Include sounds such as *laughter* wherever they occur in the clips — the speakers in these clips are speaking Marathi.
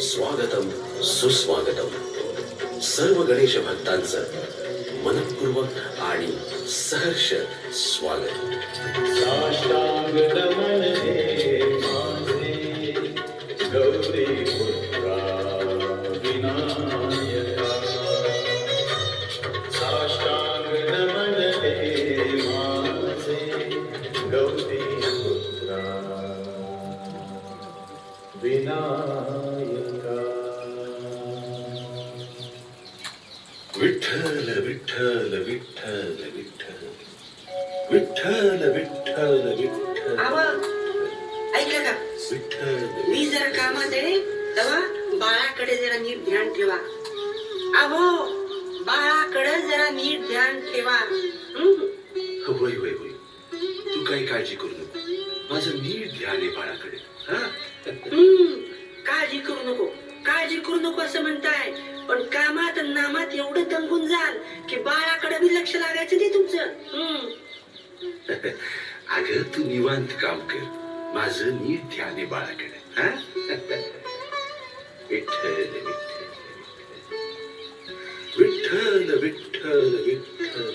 स्वागतम सुस्वागतम. सर्व गणेश भक्तांचं मनपूर्वक आणि सहर्ष स्वागत. विठ्ठल विठ्ठल विठ्ठल. विठ्ठल विठ्ठल विठ्ठल विठ्ठल आवा ऐकलं का? विठ्ठल मी जरा कामात आहे तेव्हा बाळाकडे जरा नीट ध्यान ठेवा. अहो बाळाकडे जरा नीट ध्यान ठेवा. हं? होय होय होय. तू काही काळजी करू नको. माझं नीट ध्यान आहे बाळाकडे. हा? हं. काळजी करू नको. काळजी करू नको असं म्हणताय. पण कामात नामात एवढं दंगून जाल की बाळाकडे बी लक्ष लागायचं नाही तुमचं अग अगं तू निवांत काम कर माझं नीट ध्यान आहे बाळाकडे विठ्ठल विठ्ठल विठ्ठल विठ्ठल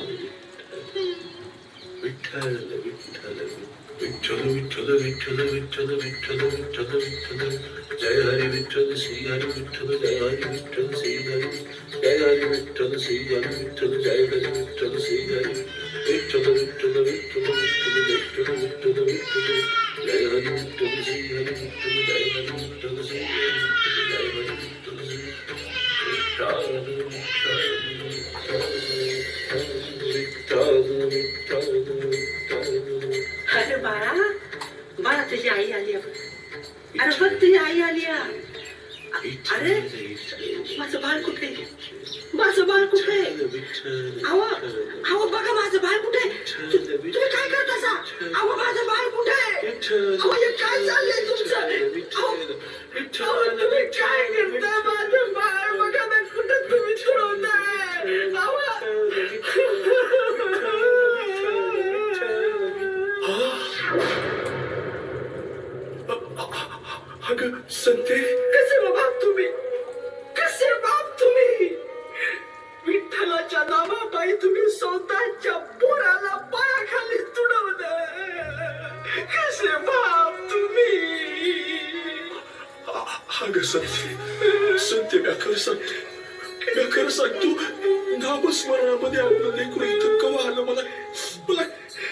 विठ्ठल विठ्ठल विठ्ठल विठ्ठल विठ्ठल विठ्ठल विठ्ठल विठ्ठल विठ्ठल विठ्ठल ஜெய ஹரி விட்டது ஸ்ரீ ஹரி விட்டது ஜெய ஹரி விட்டது ஸ்ரீ ஹரி ஜெய ஹரி விட்டது ஸ்ரீ ஹரி விட்டது ஜெய ஹரி விட்டது ஸ்ரீ ஹரி விட்டது விட்டது விட்டது விட்டது விட்டது விட்டது விட்டது ஜெய ஹரி விட்டது ஸ்ரீ ஹரி விட்டது ஜெய ஹரி விட்டது ஸ்ரீ ஹரி விட்டது ஜெய ஹரி விட்டது ஸ்ரீ விட்டாது விட்டாது விட்டாது விட்டாது अरे बाळा बाळा तुझी आई आली आपण अरे बघ तुझी आई आली अरे माझं बाळ कुठे आहे? माझं बाळ कुठे आहे? अहो अहो बघा माझं बाळ कुठे आहे? तु- तुम्ही काय करता असा अहो माझं बाळ कुठे आहे? अहो हे काय चाललंय तुमचं अहो, अगं संते. कसे रे तुम्ही? कसे बाप तुम्ही? विठ्ठलाच्या नावापायी तुम्ही स्वतःच्या पोराला पायाखाली तुडवलं. कसे बाप तुम्ही? अगं संते. संते मी खरं सांगतो. मी खरं सांगतो नामस्मरणामध्ये आपलं लेकरू इथं कवा आलं मला? मला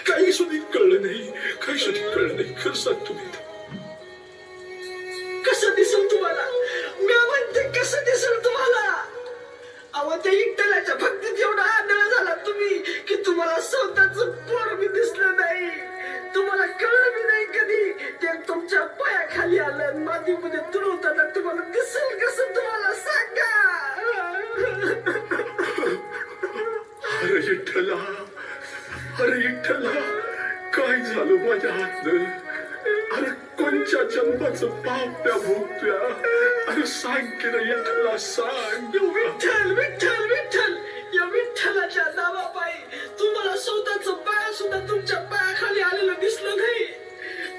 काही सुधी कळलं नाही. काही सुधी कळलं नाही. खरं सांगतो मी दिसल तुम्हाला. मी म्हणते कसं दिसल तुम्हाला? अहो त्या विठ्ठलाच्या भक्तीत एवढा आदळ झाला तुम्ही की तुम्हाला स्वतःच पोर बी दिसलं नाही. तुम्हाला कळलं बी नाही कधी. ते तुमच्या पायाखाली आलं मातीमध्ये तुडवताना तुम्हाला दिसेल कसं तुम्हाला? सांगा. अरे विठ्ठला अरे विठ्ठला काय झालं माझ्या हातनं? जन्माचं पाप त्या भोगत्या अरे सांग की रे विठ्ठला सांग विठ्ठल विठ्ठल विठ्ठल या विठ्ठलाच्या नावापायी तुम्हाला स्वतःच पाय सुद्धा तुमच्या पायाखाली आलेलं दिसलं नाही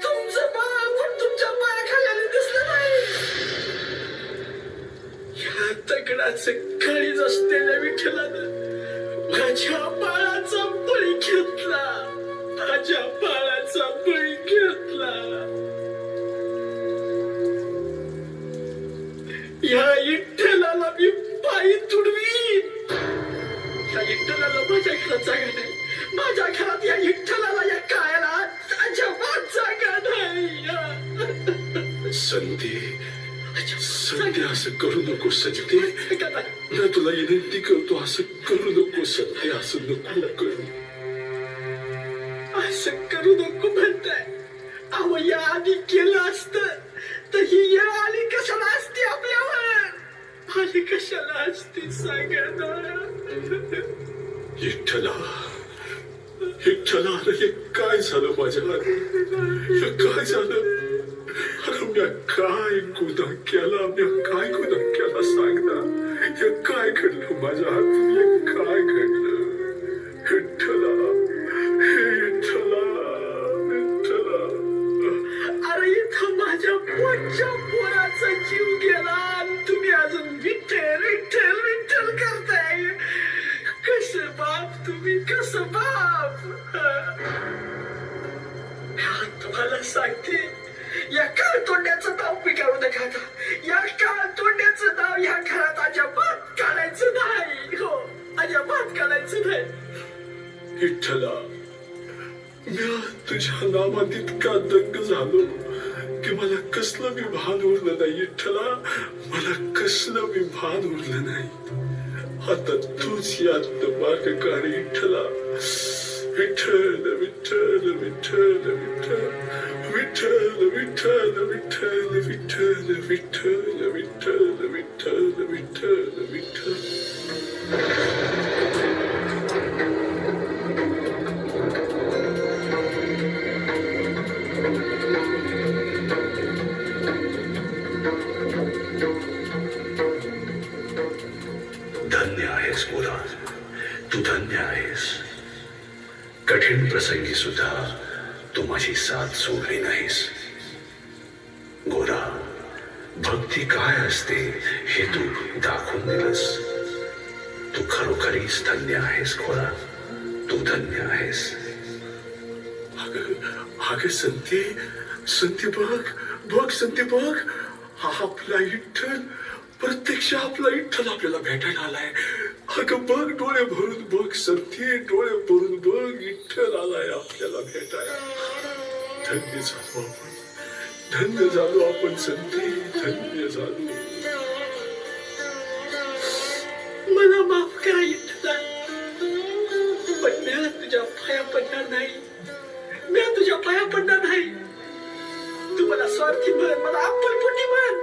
तुमचं बाळ पण तुमच्या पायाखाली आलेलं दिसलं नाही या दगडाचं काळीज असलेल्या विठ्ठलानं माझ्या बाळाचा बळी घेतला माझ्या बाळाचा बळी माझ्या घरात जागा नाही माझ्या घरात या विठ्ठलाला या कायला अजिबात जागा नाही संधी संते असं करू नको संते जागा मी तुला विनंती करतो असं करू नको सत्य असं नको करू. असं करू नको म्हणताय. अहो या आधी केलं असत तर ही या आली कशाला असते आपल्यावर? आली कशाला असते सांगा विठ्ठला विठ्ठला अरे हे काय झालं माझ्या हे काय झालं? अरे म्या काय गुन्हा केला म्या काय गुन्हा केला सांग ना हे काय घडलं माझ्या हातून? हे काय घडलं? तुम्हाला सांगते या काळ तोंड्याचं नाव पिकावू नका आता या काळ तोंड्याचं नाव या घरात अजिबात घालायचं नाही. हो अजिबात घालायचं नाही विठ्ठला मी तुझ्या नामात इतका दंग झालो की मला कसलं मी भान उरलं नाही. विठ्ठला मला कसलं मी भान उरलं नाही. आता तूच यात मार्ग काढ विठ्ठला विठ्ठल विठ्ठल विठ्ठल विठ्ठल विठ्ठल विठ्ठल विठ्ठल विठ्ठल विठ्ठल विठ्ठल आहेस गोरा तू धन्य आहेस कठीण प्रसंगी सुद्धा तू माझी साथ सोडली नाहीस. गोरा भक्ती काय असते हे तू दाखवून दिलंस? तू खरोखरीच धन्य आहेस गोरा. तू धन्य आहेस. अग संती संती बघ बघ संती बघ. हा आपला इठ्ठल प्रत्यक्ष आपला इठ्ठल आपल्याला भेटायला आलाय. अगं बघ डोळे भरून बघ सत्य डोळे भरून बघ विठ्ठल आलाय आपल्याला भेटायला धन्य झालो आपण. धन्य झालो आपण संती. धन्य झालो. मला माफ करा इच्छा पण मी तुझ्या पाया पडणार नाही. मी तुझ्या पाया पडणार नाही. तू मला स्वार्थी म्हण मला आपण अप्पलपोटी म्हण.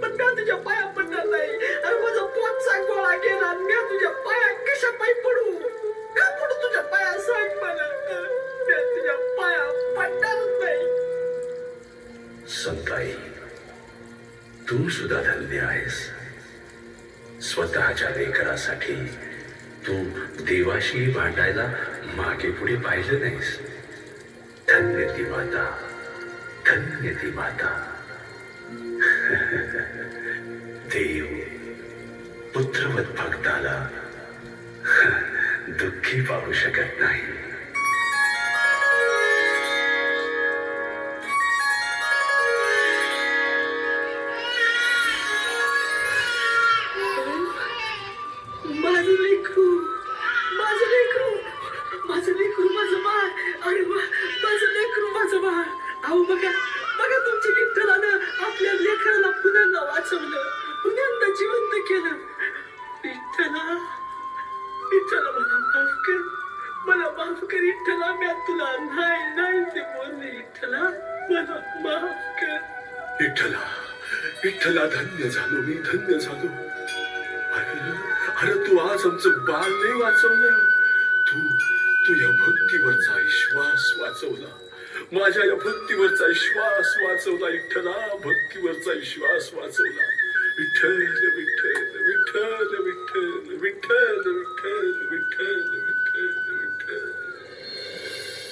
पण मी तुझ्या पाया पडणार नाही. अरे माझा गोळा केला मी तुझ्या पाया कशा पायी पडू? का पडू तुझ्या पाया? सांग मला. मी तुझ्या पाया पडणार नाही. संताई तू सुद्धा धन्य आहेस. स्वतःच्या लेकरासाठी तू देवाशी भांडायला मागे पुढे पाहिलं नाहीस. धन्य ती माता. धन्य ती माता. *laughs* देव पुत्रवत भक्ताला *laughs* दुःखी पाहू शकत नाही. माझं लेकरू माझं माझं लेकरू माझं बाळ. अरे वा माझं लेकरू माझं बाळ. अहो बघा कर विठ्ठला मी तुला नाही नाही ते बोलले विठ्ठला मला माफ कर. विठ्ठला विठ्ठला धन्य झालो मी धन्य झालो. अरे तू आज आमचं बाल नाही वाचवलं. तू तू या भक्तीवरचा विश्वास वाचवला. माझ्या या भक्तीवरचा विश्वास वाचवला. विठ्ठला भक्तीवरचा विश्वास वाचवला. Vitthal Vitthal Vitthal Vitthal Vitthal Vitthal Vitthal.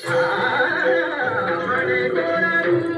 Ah, pretty good.